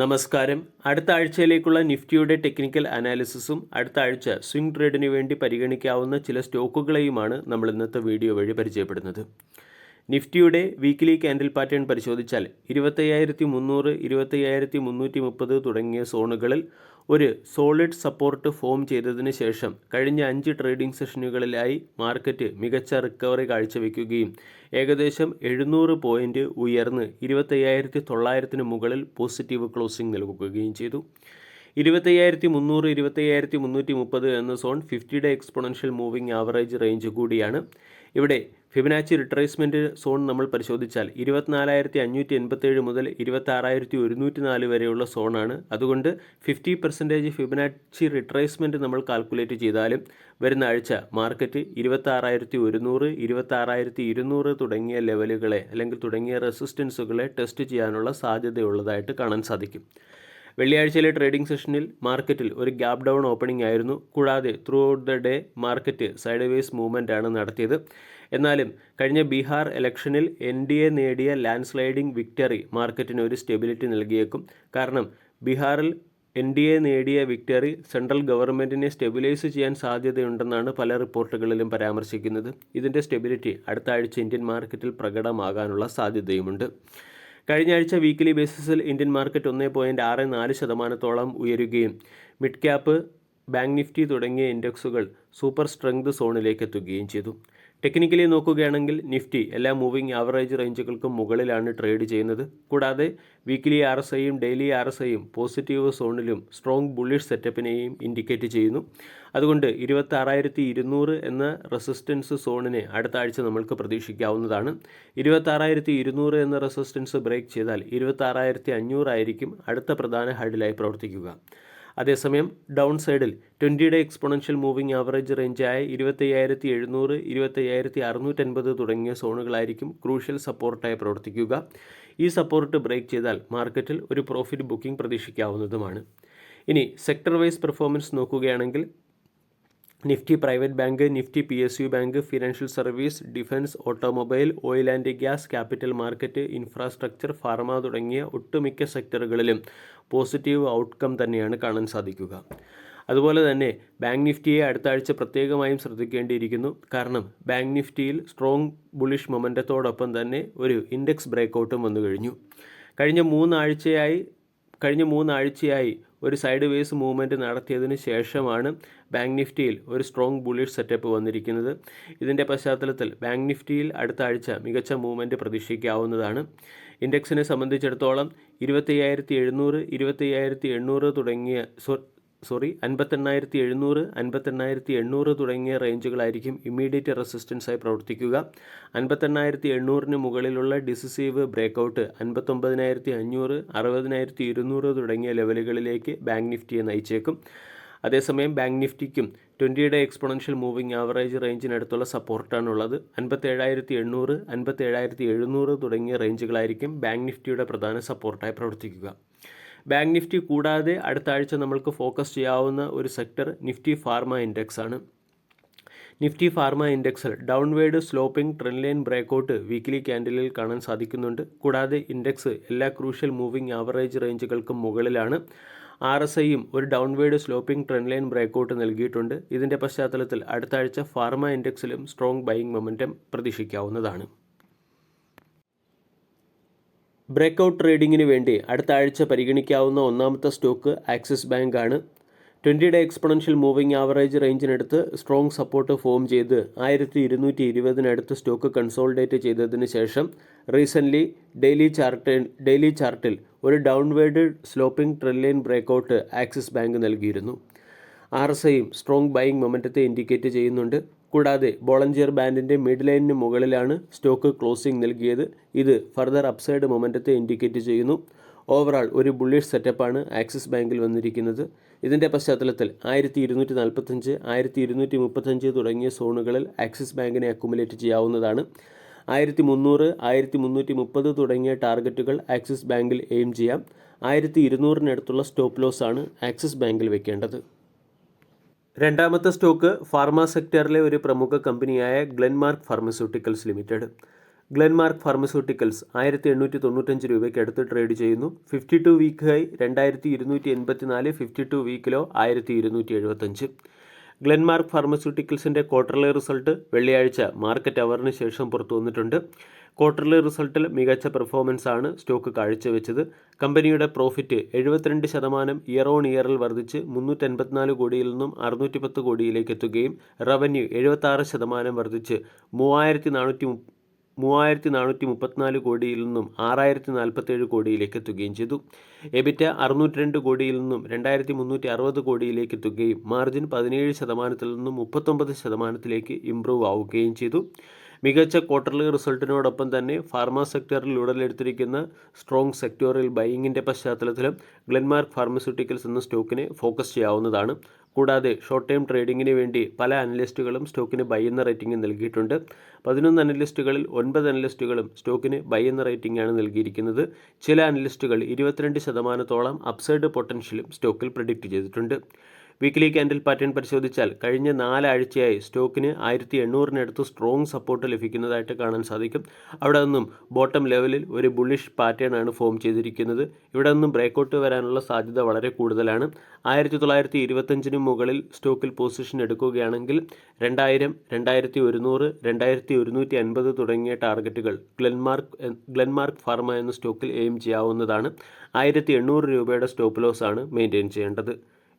നമസ്കാരം. അടുത്ത ആഴ്ചയിലേക്കുള്ള നിഫ്റ്റിയുടെ ടെക്നിക്കൽ അനാലിസിസും അടുത്ത ആഴ്ച സ്വിംഗ് ട്രേഡിന് വേണ്ടി പരിഗണിക്കാവുന്ന ചില സ്റ്റോക്കുകളെയുമാണ് നമ്മൾ ഇന്നത്തെ വീഡിയോ വഴി പരിചയപ്പെടുന്നത്. നിഫ്റ്റിയുടെ വീക്കിലി കാൻഡിൽ പാറ്റേൺ പരിശോധിച്ചാൽ ഇരുപത്തയ്യായിരത്തി മുന്നൂറ് ഇരുപത്തയ്യായിരത്തി മുന്നൂറ്റി മുപ്പത് തുടങ്ങിയ സോണുകളിൽ ഒരു സോളിഡ് സപ്പോർട്ട് ഫോം ചെയ്തതിന് ശേഷം കഴിഞ്ഞ അഞ്ച് ട്രേഡിംഗ് സെഷനുകളിലായി മാർക്കറ്റ് മികച്ച റിക്കവറി കാഴ്ചവെക്കുകയും ഏകദേശം എഴുന്നൂറ് പോയിന്റ് ഉയർന്ന് ഇരുപത്തയ്യായിരത്തി തൊള്ളായിരത്തിന് മുകളിൽ പോസിറ്റീവ് ക്ലോസിംഗ് നൽകുകയും ചെയ്തു. ഇരുപത്തയ്യായിരത്തി മുന്നൂറ് ഇരുപത്തയ്യായിരത്തി മുന്നൂറ്റി മുപ്പത് എന്ന zone fifty day exponential moving average range കൂടിയാണ്. ഇവിടെ ഫിബനാച്ചി റിട്രേസ്മെന്റ് സോൺ നമ്മൾ പരിശോധിച്ചാൽ ഇരുപത്തിനാലായിരത്തി അഞ്ഞൂറ്റി എൺപത്തേഴ് മുതൽ ഇരുപത്താറായിരത്തി ഒരുന്നൂറ്റി നാല് വരെയുള്ള സോണാണ്. അതുകൊണ്ട് ഫിഫ്റ്റി പെർസെന്റേജ് ഫിബനാച്ചി റിട്രേസ്മെന്റ് നമ്മൾ കാൽക്കുലേറ്റ് ചെയ്താലും വരുന്ന ആഴ്ച മാർക്കറ്റ് ഇരുപത്താറായിരത്തി ഒരുന്നൂറ് ഇരുപത്താറായിരത്തി ഇരുന്നൂറ് തുടങ്ങിയ ലെവലുകളെ അല്ലെങ്കിൽ തുടങ്ങിയ റെസിസ്റ്റൻസുകളെ ടെസ്റ്റ് ചെയ്യാനുള്ള സാധ്യതയുള്ളതായിട്ട് കാണാൻ സാധിക്കും. വെള്ളിയാഴ്ചയിലെ ട്രേഡിംഗ് സെഷനിൽ മാർക്കറ്റിൽ ഒരു ഗ്യാപ് ഡൗൺ ഓപ്പണിംഗ് ആയിരുന്നു. കൂടാതെ throughout the day market sideways movement ആണ് നടത്തിയത്. എന്നാലും കഴിഞ്ഞ ബീഹാർ ഇലക്ഷനിൽ എൻ ഡി എ നേടിയ ലാൻഡ് സ്ലൈഡിംഗ് വിക്ടറി മാർക്കറ്റിന് ഒരു സ്റ്റെബിലിറ്റി നൽകിയേക്കും. കാരണം ബീഹാറിൽ എൻ ഡി എ നേടിയ വിക്ടറി സെൻട്രൽ ഗവൺമെന്റിനെ സ്റ്റെബിലൈസ് ചെയ്യാൻ സാധ്യതയുണ്ടെന്നാണ് പല റിപ്പോർട്ടുകളിലും പരാമർശിക്കുന്നത്. ഇതിന്റെ സ്റ്റെബിലിറ്റി അടുത്ത ആഴ്ച ഇന്ത്യൻ മാർക്കറ്റിൽ പ്രകടമാകാനുള്ള സാധ്യതയുമുണ്ട്. കഴിഞ്ഞ ആഴ്ച വീക്കിലി ബേസിസിൽ ഇന്ത്യൻ മാർക്കറ്റ് ഒന്നേ പോയിന്റ് ആറ് നാല് ശതമാനത്തോളം ഉയരുകയും മിഡ് ക്യാപ്പ് ബാങ്ക് നിഫ്റ്റി തുടങ്ങിയ ഇൻഡെക്സുകൾ സൂപ്പർ സ്ട്രെങ്ത് സോണിലേക്ക് എത്തുകയും ചെയ്തു. ടെക്നിക്കലി നോക്കുകയാണെങ്കിൽ നിഫ്റ്റി എല്ലാ മൂവിംഗ് ആവറേജ് റേഞ്ചുകൾക്കും മുകളിലാണ് ട്രേഡ് ചെയ്യുന്നത്. കൂടാതെ വീക്കിലി ആർ എസ് ഐയും ഡെയിലി ആർ എസ് ഐയും പോസിറ്റീവ് സോണിലും സ്ട്രോങ് ബുള്ളിഷ് സെറ്റപ്പിനെയും ഇൻഡിക്കേറ്റ് ചെയ്യുന്നു. അതുകൊണ്ട് ഇരുപത്താറായിരത്തി ഇരുന്നൂറ് എന്ന റെസിസ്റ്റൻസ് സോണിനെ അടുത്ത ആഴ്ച നമ്മൾക്ക് പ്രതീക്ഷിക്കാവുന്നതാണ്. ഇരുപത്താറായിരത്തി ഇരുന്നൂറ് എന്ന റെസിസ്റ്റൻസ് ബ്രേക്ക് ചെയ്താൽ ഇരുപത്താറായിരത്തി അഞ്ഞൂറായിരിക്കും അടുത്ത പ്രധാന ഹഡിലായി പ്രവർത്തിക്കുക. അതേസമയം ഡൗൺ സൈഡിൽ twenty day exponential moving average റേഞ്ചായ ഇരുപത്തയ്യായിരത്തി എഴുന്നൂറ് ഇരുപത്തയ്യായിരത്തി അറുന്നൂറ്റൻപത് തുടങ്ങിയ സോണുകളായിരിക്കും ക്രൂഷ്യൽ സപ്പോർട്ടായി പ്രവർത്തിക്കുക. ഈ സപ്പോർട്ട് ബ്രേക്ക് ചെയ്താൽ മാർക്കറ്റിൽ ഒരു പ്രോഫിറ്റ് ബുക്കിംഗ് പ്രതീക്ഷിക്കാവുന്നതുമാണ്. ഇനി സെക്ടർ വൈസ് പെർഫോമൻസ് നോക്കുകയാണെങ്കിൽ Nifty private bank Nifty P S U bank financial service defence automobile oil and gas capital market infrastructure pharma തുടങ്ങിയ ഒട്ടുമിക്ക സെക്ടറുകളിലും പോസിറ്റീവ് ഔട്ട്കം തന്നെയാണ് കാണാൻ സാധിക്കുക. അതുപോലെ തന്നെ ബാങ്ക് നിഫ്റ്റിയെ അടുത്ത ആഴ്ച പ്രത്യേകമായും ശ്രദ്ധിക്കേണ്ടിയിരിക്കുന്നു. കാരണം ബാങ്ക് നിഫ്റ്റിയിൽ സ്ട്രോങ് ബുളിഷ് മൊമെന്റത്തോടൊപ്പം തന്നെ ഒരു ഇൻഡെക്സ് ബ്രേക്കൗട്ടും വന്നു കഴിഞ്ഞു കഴിഞ്ഞ മൂന്നാഴ്ചയായി കഴിഞ്ഞ മൂന്നാഴ്ചയായി ഒരു സൈഡ് വേസ് മൂവ്മെന്റ് നടത്തിയതിന് ശേഷമാണ് ബാങ്ക് നിഫ്റ്റിയിൽ ഒരു സ്ട്രോങ് ബുള്ളിഷ് സെറ്റപ്പ് വന്നിരിക്കുന്നത്. ഇതിന്റെ പശ്ചാത്തലത്തിൽ ബാങ്ക് നിഫ്റ്റിയിൽ അടുത്ത ആഴ്ച മികച്ച മൂവ്മെന്റ് പ്രതീക്ഷിക്കാവുന്നതാണ്. ഇൻഡെക്സിനെ സംബന്ധിച്ചിടത്തോളം ഇരുപത്തയ്യായിരത്തി എഴുന്നൂറ് ഇരുപത്തയ്യായിരത്തി എണ്ണൂറ് തുടങ്ങിയ സോറി അൻപത്തെണ്ണായിരത്തി എഴുന്നൂറ് അൻപത്തെണ്ണായിരത്തി എണ്ണൂറ് തുടങ്ങിയ റേഞ്ചുകളായിരിക്കും ഇമ്മീഡിയറ്റ് റെസിസ്റ്റൻസായി പ്രവർത്തിക്കുക. അൻപത്തെണ്ണായിരത്തി എണ്ണൂറിന് മുകളിലുള്ള ഡിസിസീവ് ബ്രേക്കൗട്ട് അൻപത്തൊമ്പതിനായിരത്തി അഞ്ഞൂറ് അറുപതിനായിരത്തി ഇരുന്നൂറ് തുടങ്ങിയ ലെവലുകളിലേക്ക് ബാങ്ക് നിഫ്റ്റിയെ നയിച്ചേക്കും. അതേസമയം bank നിഫ്റ്റിക്കും twenty day exponential moving average റേഞ്ചിനടുത്തുള്ള സപ്പോർട്ടാണുള്ളത് അൻപത്തേഴായിരത്തി എണ്ണൂറ് അൻപത്തേഴായിരത്തി എഴുന്നൂറ് തുടങ്ങിയ റേഞ്ചുകളായിരിക്കും ബാങ്ക് നിഫ്റ്റിയുടെ പ്രധാന സപ്പോർട്ടായി പ്രവർത്തിക്കുക. ബാങ്ക് നിഫ്റ്റി കൂടാതെ അടുത്ത ആഴ്ച നമ്മൾക്ക് ഫോക്കസ് ചെയ്യാവുന്ന ഒരു സെക്ടർ നിഫ്റ്റി ഫാർമ ഇൻഡെക്സ് ആണ്. Nifty pharma ഇൻഡെക്സിൽ downward sloping trend line breakout weekly ക്യാൻഡിലിൽ കാണാൻ സാധിക്കുന്നുണ്ട്. കൂടാതെ ഇൻഡെക്സ് എല്ലാ ക്രൂഷ്യൽ മൂവിംഗ് ആവറേജ് റേഞ്ചുകൾക്കും മുകളിലാണ്. ആർ എസ് ഐയും ഒരു downward sloping trend line breakout നൽകിയിട്ടുണ്ട്. ഇതിന്റെ പശ്ചാത്തലത്തിൽ അടുത്ത ആഴ്ച ഫാർമ ഇൻഡെക്സിലും സ്ട്രോങ് ബൈയിങ് മൊമെന്റം പ്രതീക്ഷിക്കാവുന്നതാണ്. ബ്രേക്കൗട്ട് ട്രേഡിങ്ങിന് വേണ്ടി അടുത്ത ആഴ്ച പരിഗണിക്കാവുന്ന ഒന്നാമത്തെ സ്റ്റോക്ക് ആക്സിസ് ബാങ്ക് ആണ് twenty day exponential moving average റേഞ്ചിനടുത്ത് strong support form ചെയ്ത് ആയിരത്തി ഇരുന്നൂറ്റി ഇരുപതിനടുത്ത് സ്റ്റോക്ക് കൺസോൾഡേറ്റ് ചെയ്തതിന് ശേഷം റീസെന്റ്ലി ഡെയിലി ചാർട്ട് ഡെയിലി ചാർട്ടിൽ ഒരു downward sloping trendline breakout Axis bank നൽകിയിരുന്നു. ആർ എസ് ഐയും സ്ട്രോങ് ബൈയിങ് മൊമെന്റത്തെ ഇൻഡിക്കേറ്റ് ചെയ്യുന്നുണ്ട്. കൂടാതെ ബോളഞ്ചിയർ ബാൻഡിന്റെ മിഡ് ലൈനിന് മുകളിലാണ് സ്റ്റോക്ക് ക്ലോസിംഗ് നൽകിയത്. ഇത് ഫർദർ അപ്സൈഡ് മൊമെന്റത്തെ ഇൻഡിക്കേറ്റ് ചെയ്യുന്നു. ഓവറാൾ ഒരു ബുള്ളിഷ് സെറ്റപ്പാണ് ആക്സിസ് ബാങ്കിൽ വന്നിരിക്കുന്നത്. ഇതിന്റെ പശ്ചാത്തലത്തിൽ ആയിരത്തി ഇരുന്നൂറ്റി നാൽപ്പത്തഞ്ച് ആയിരത്തി ഇരുന്നൂറ്റി മുപ്പത്തഞ്ച് തുടങ്ങിയ സോണുകളിൽ ആക്സിസ് ബാങ്കിനെ അക്കുമുലേറ്റ് ചെയ്യാവുന്നതാണ്. ആയിരത്തി മുന്നൂറ് ആയിരത്തി മുന്നൂറ്റി മുപ്പത് തുടങ്ങിയ ടാർഗറ്റുകൾ ആക്സിസ് ബാങ്കിൽ എയിം ചെയ്യാം. ആയിരത്തി ഇരുന്നൂറിനടുത്തുള്ള സ്റ്റോപ്പ് ലോസ് ആണ് ആക്സിസ് ബാങ്കിൽ വെക്കേണ്ടത്. രണ്ടാമത്തെ സ്റ്റോക്ക് ഫാർമ സെക്ടറിലെ ഒരു പ്രമുഖ കമ്പനിയായ Glenmark pharmaceuticals limited. Glenmark pharmaceuticals ആയിരത്തി എണ്ണൂറ്റി തൊണ്ണൂറ്റഞ്ച് രൂപയ്ക്ക് അടുത്ത് ട്രേഡ് ചെയ്യുന്നു. ഫിഫ്റ്റി ടു വീക്ക് ഹൈ രണ്ടായിരത്തി ഇരുന്നൂറ്റി എൺപത്തി നാല് ഫിഫ്റ്റി ടു വീക്കിലോ ആയിരത്തി ഇരുന്നൂറ്റി എഴുപത്തഞ്ച് ഗ്ലെൻമാർക്ക് ഫാർമസ്യൂട്ടിക്കൽസിന്റെ ക്വാർട്ടർലി റിസൾട്ട് വെള്ളിയാഴ്ച മാർക്കറ്റ് അവറിന് ശേഷം പുറത്തു വന്നിട്ടുണ്ട്. ക്വാർട്ടർലി റിസൾട്ടിൽ മികച്ച പെർഫോമൻസ് ആണ് സ്റ്റോക്ക് കാഴ്ചവെച്ചത്. കമ്പനിയുടെ പ്രോഫിറ്റ് എഴുപത്തിരണ്ട് ശതമാനം ഇയർ ഓൺ ഇയറിൽ വർദ്ധിച്ച് മുന്നൂറ്റൻപത്തിനാല് കോടിയിൽ നിന്നും അറുന്നൂറ്റി പത്ത് കോടിയിലേക്ക് എത്തുകയും റവന്യൂ എഴുപത്താറ് ശതമാനം വർദ്ധിച്ച് മൂവായിരത്തി നാനൂറ്റി മൂവായിരത്തി നാനൂറ്റി മുപ്പത്തിനാല് കോടിയിൽ നിന്നും ആറായിരത്തി നാൽപ്പത്തേഴ് കോടിയിലേക്ക് എത്തുകയും ചെയ്തു. എബിറ്റ അറുന്നൂറ്റി രണ്ട് കോടിയിൽ നിന്നും രണ്ടായിരത്തി മുന്നൂറ്റി അറുപത് കോടിയിലേക്ക് എത്തുകയും മാർജിൻ പതിനേഴ് ശതമാനത്തിൽ നിന്നും മുപ്പത്തൊമ്പത് ശതമാനത്തിലേക്ക് ഇംപ്രൂവ് ആവുകയും ചെയ്തു. മികച്ച ക്വാർട്ടർലി റിസൾട്ടിനോടൊപ്പം തന്നെ ഫാർമ സെക്ടറിൽ ഉടലെടുത്തിരിക്കുന്ന സ്ട്രോങ് സെക്ടോറിയൽ ബൈയിങ്ങിന്റെ പശ്ചാത്തലത്തിലും ഗ്ലെൻമാർക്ക് ഫാർമസ്യൂട്ടിക്കൽസ് എന്ന സ്റ്റോക്കിനെ ഫോക്കസ് ചെയ്യാവുന്നതാണ്. കൂടാതെ ഷോർട്ട് ടൈം ട്രേഡിങ്ങിന് വേണ്ടി പല അനലിസ്റ്റുകളും സ്റ്റോക്കിന് ബൈ എന്ന റേറ്റിംഗ് നൽകിയിട്ടുണ്ട്. പതിനൊന്ന് അനലിസ്റ്റുകളിൽ ഒൻപത് അനലിസ്റ്റുകളും സ്റ്റോക്കിന് ബൈ എന്ന റേറ്റിംഗ് ആണ് നൽകിയിരിക്കുന്നത്. ചില അനലിസ്റ്റുകൾ ഇരുപത്തിരണ്ട് ശതമാനത്തോളം അപ്സൈഡ് പൊട്ടൻഷ്യലും സ്റ്റോക്കിൽ പ്രഡിക്റ്റ് ചെയ്തിട്ടുണ്ട്. വീക്ക്ലി ക്യാൻഡിൽ പാറ്റേൺ പരിശോധിച്ചാൽ കഴിഞ്ഞ നാലാഴ്ചയായി സ്റ്റോക്കിന് ആയിരത്തി എണ്ണൂറിനടുത്ത് സ്ട്രോങ് സപ്പോർട്ട് ലഭിക്കുന്നതായിട്ട് കാണാൻ സാധിക്കും. അവിടെ നിന്നും ബോട്ടം ലെവലിൽ ഒരു ബുള്ളിഷ് പാറ്റേൺ ആണ് ഫോം ചെയ്തിരിക്കുന്നത്. ഇവിടെ നിന്നും ബ്രേക്കൗട്ട് വരാനുള്ള സാധ്യത വളരെ കൂടുതലാണ്. ആയിരത്തി തൊള്ളായിരത്തി ഇരുപത്തഞ്ചിന് മുകളിൽ സ്റ്റോക്കിൽ പൊസിഷൻ എടുക്കുകയാണെങ്കിൽ രണ്ടായിരം രണ്ടായിരത്തി ഒരുന്നൂറ് രണ്ടായിരത്തി ഒരുന്നൂറ്റി അൻപത് തുടങ്ങിയ ടാർഗറ്റുകൾ ഗ്ലെൻമാർക്ക് ഗ്ലെൻമാർക്ക് ഫാർമ എന്ന സ്റ്റോക്കിൽ എയിം ചെയ്യാവുന്നതാണ്. ആയിരത്തി എണ്ണൂറ് രൂപയുടെ സ്റ്റോപ്പ് ലോസ് ആണ് മെയിന്റെയിൻ ചെയ്യേണ്ടത്.